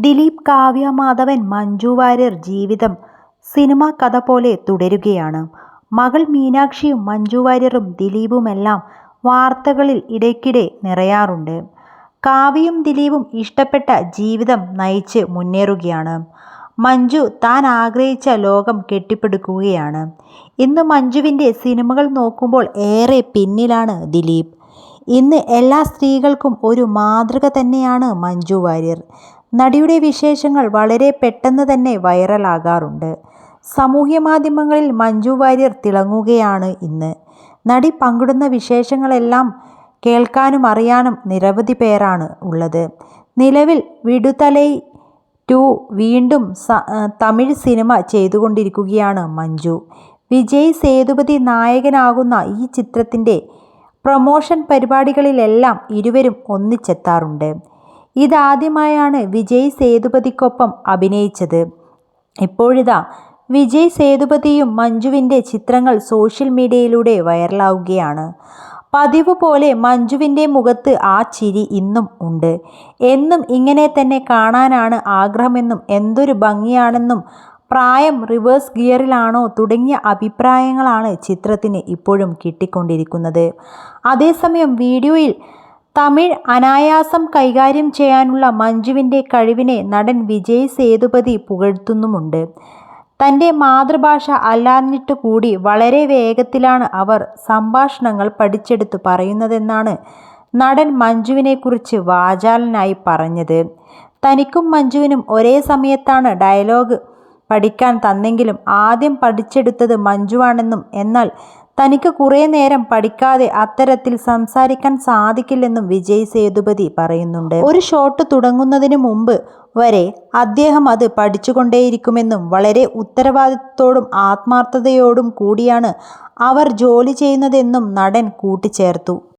ദിലീപ് കാവ്യ മാധവൻ മഞ്ജു വാര്യർ ജീവിതം സിനിമാ കഥ പോലെ തുടരുകയാണ്. മകൾ മീനാക്ഷിയും മഞ്ജു വാര്യറും ദിലീപുമെല്ലാം വാർത്തകളിൽ ഇടയ്ക്കിടെ നിറയാറുണ്ട്. കാവ്യയും ദിലീപും ഇഷ്ടപ്പെട്ട ജീവിതം നയിച്ച് മുന്നേറുകയാണ്. മഞ്ജു താൻ ആഗ്രഹിച്ച ലോകം കെട്ടിപ്പടുക്കുകയാണ്. ഇന്ന് മഞ്ജുവിന്റെ സിനിമകൾ നോക്കുമ്പോൾ ഏറെ പിന്നിലാണ് ദിലീപ്. ഇന്ന് എല്ലാ സ്ത്രീകൾക്കും ഒരു മാതൃക തന്നെയാണ് മഞ്ജു വാര്യർ. നടിയുടെ വിശേഷങ്ങൾ വളരെ പെട്ടെന്ന് തന്നെ വൈറലാകാറുണ്ട്. സാമൂഹ്യ മാധ്യമങ്ങളിൽ മഞ്ജു വാര്യർ തിളങ്ങുകയാണ് ഇന്ന്. നടി പങ്കിടുന്ന വിശേഷങ്ങളെല്ലാം കേൾക്കാനും അറിയാനും നിരവധി പേരാണ് ഉള്ളത്. നിലവിൽ വിടുതലൈ ടു വീണ്ടും തമിഴ് സിനിമ ചെയ്തുകൊണ്ടിരിക്കുകയാണ് മഞ്ജു. വിജയ് സേതുപതി നായകനാകുന്ന ഈ ചിത്രത്തിന്റെ പ്രൊമോഷൻ പരിപാടികളിലെല്ലാം ഇരുവരും ഒന്നിച്ചെത്താറുണ്ട്. ഇതാദ്യമായാണ് വിജയ് സേതുപതിക്കൊപ്പം അഭിനയിച്ചത്. ഇപ്പോഴിതാ വിജയ് സേതുപതിയും മഞ്ജുവിന്റെ ചിത്രങ്ങൾ സോഷ്യൽ മീഡിയയിലൂടെ വൈറലാവുകയാണ്. പതിവ് പോലെ മഞ്ജുവിന്റെ മുഖത്ത് ആ ചിരി ഇന്നും ഉണ്ട്. എന്നും ഇങ്ങനെ തന്നെ കാണാനാണ് ആഗ്രഹമെന്നും എന്തൊരു ഭംഗിയാണെന്നും പ്രായം റിവേഴ്സ് ഗിയറിലാണോ തുടങ്ങിയ അഭിപ്രായങ്ങളാണ് ചിത്രത്തിന് ഇപ്പോഴും കിട്ടിക്കൊണ്ടിരിക്കുന്നത്. അതേസമയം വീഡിയോയിൽ തമിഴ് അനായാസം കൈകാര്യം ചെയ്യാനുള്ള മഞ്ജുവിന്റെ കഴിവിനെ നടൻ വിജയ് സേതുപതി പുകഴ്ത്തുന്നുമുണ്ട്. തന്റെ മാതൃഭാഷ അല്ലാഞ്ഞിട്ട് കൂടി വളരെ വേഗത്തിലാണ് അവർ സംഭാഷണങ്ങൾ പഠിച്ചെടുത്ത് പറയുന്നതെന്നാണ് നടൻ മഞ്ജുവിനെക്കുറിച്ച് വാചാലനായി പറഞ്ഞത്. തനിക്കും മഞ്ജുവിനും ഒരേ സമയത്താണ് ഡയലോഗ് പഠിക്കാൻ തന്നെങ്കിലും ആദ്യം പഠിച്ചെടുത്തത് മഞ്ജുവാണെന്നും എന്നാൽ തനിക്ക് കുറേ നേരം പഠിക്കാതെ അത്തരത്തിൽ സംസാരിക്കാൻ സാധിക്കില്ലെന്നും വിജയ് സേതുപതി പറയുന്നുണ്ട്. ഒരു ഷോട്ട് തുടങ്ങുന്നതിന് മുമ്പ് വരെ അദ്ദേഹം അത് പഠിച്ചുകൊണ്ടേയിരിക്കുമെന്നും വളരെ ഉത്തരവാദിത്തത്തോടും ആത്മാർത്ഥതയോടും കൂടിയാണ് അവർ ജോലി ചെയ്യുന്നതെന്നും നടൻ കൂട്ടിച്ചേർത്തു.